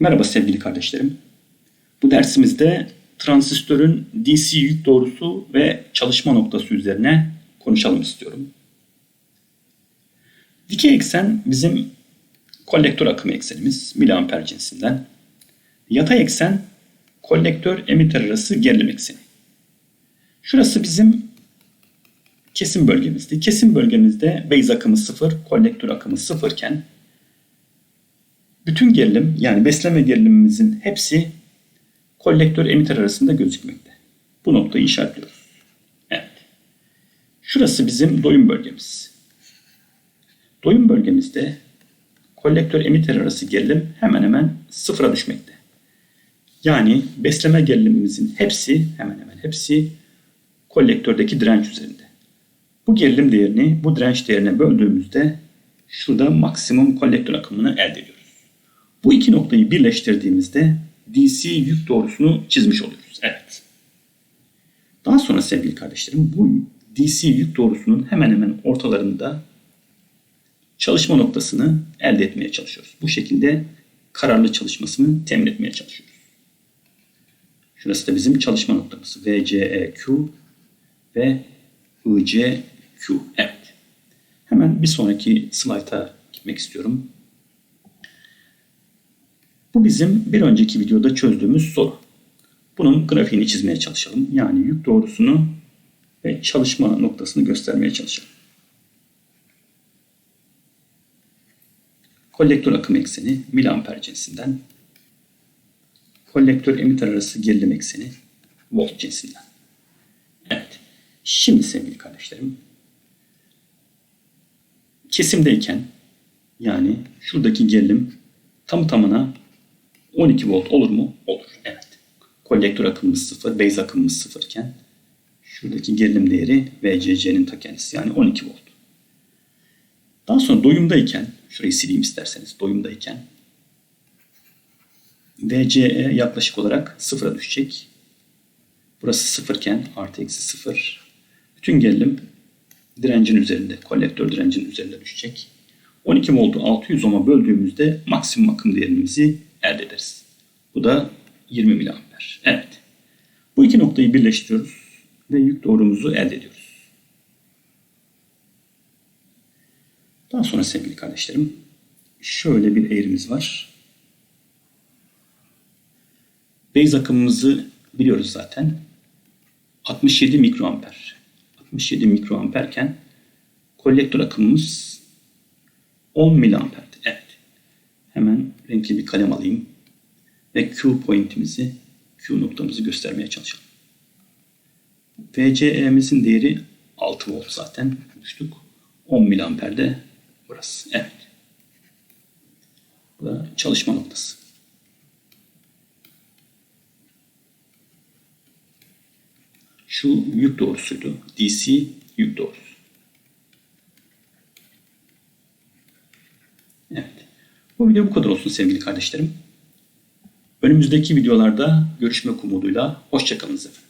Merhaba sevgili kardeşlerim. Bu dersimizde transistörün DC yük doğrusu ve çalışma noktası üzerine konuşalım istiyorum. Dikey eksen bizim kolektör akımı eksenimiz miliamper cinsinden. Yatay eksen kolektör emitter arası gerilim ekseni. Şurası bizim kesim bölgemizdi. Kesim bölgemizde base akımı sıfır, kolektör akımı sıfır iken bütün gerilim yani besleme gerilimimizin hepsi kolektör emitter arasında gözükmekte. Bu noktayı işaretliyoruz. Evet. Şurası bizim doyum bölgemiz. Doyum bölgemizde kolektör emitter arası gerilim hemen hemen sıfıra düşmekte. Yani besleme gerilimimizin hepsi hemen hemen hepsi kolektördeki direnç üzerinde. Bu gerilim değerini bu direnç değerine böldüğümüzde şurada maksimum kolektör akımını elde ediyoruz. Bu iki noktayı birleştirdiğimizde DC yük doğrusunu çizmiş oluyoruz. Evet. Daha sonra sevgili kardeşlerim bu DC yük doğrusunun hemen hemen ortalarında çalışma noktasını elde etmeye çalışıyoruz. Bu şekilde kararlı çalışmasını temin etmeye çalışıyoruz. Şurası da bizim çalışma noktamız. VCEQ ve ICQ. Evet. Hemen bir sonraki slayta gitmek istiyorum. Bu bizim bir önceki videoda çözdüğümüz soru. Bunun grafiğini çizmeye çalışalım. Yani yük doğrusunu ve çalışma noktasını göstermeye çalışalım. Kolektör akım ekseni miliamper cinsinden. Kolektör emitter arası gerilim ekseni volt cinsinden. Evet. Şimdi sevgili kardeşlerim kesimdeyken yani şuradaki gerilim tam tamına 12 volt olur mu? Olur. Evet. Kolektör akımımız sıfır, base akımımız sıfırken şuradaki gerilim değeri VCC'nin ta kendisi yani 12 volt. Daha sonra doyumdayken, şurayı sileyim isterseniz, doyumdayken VCE yaklaşık olarak sıfıra düşecek. Burası sıfırken artı eksi sıfır. Bütün gerilim direncin üzerinde, kolektör direncin üzerinde düşecek. 12 voltu 600 ohm'a böldüğümüzde maksimum akım değerimizi elde ederiz. Bu da 20 miliamper. Evet. Bu iki noktayı birleştiriyoruz ve yük doğrumuzu elde ediyoruz. Daha sonra sevgili kardeşlerim şöyle bir eğrimiz var. Base akımımızı biliyoruz zaten. 67 mikroamper. 67 mikroamperken kolektör akımımız 10 miliamperdi. Hemen renkli bir kalem alayım. Ve Q pointimizi, Q noktamızı göstermeye çalışalım. VCE'mizin değeri 6 volt zaten bulmuştuk. 10 miliamper de burası. Evet. Bu da çalışma noktası. Şu yük doğrusuydu. DC yük doğrusu. Evet. Bu video bu kadar olsun sevgili kardeşlerim. Önümüzdeki videolarda görüşmek umuduyla. Hoşçakalın efendim.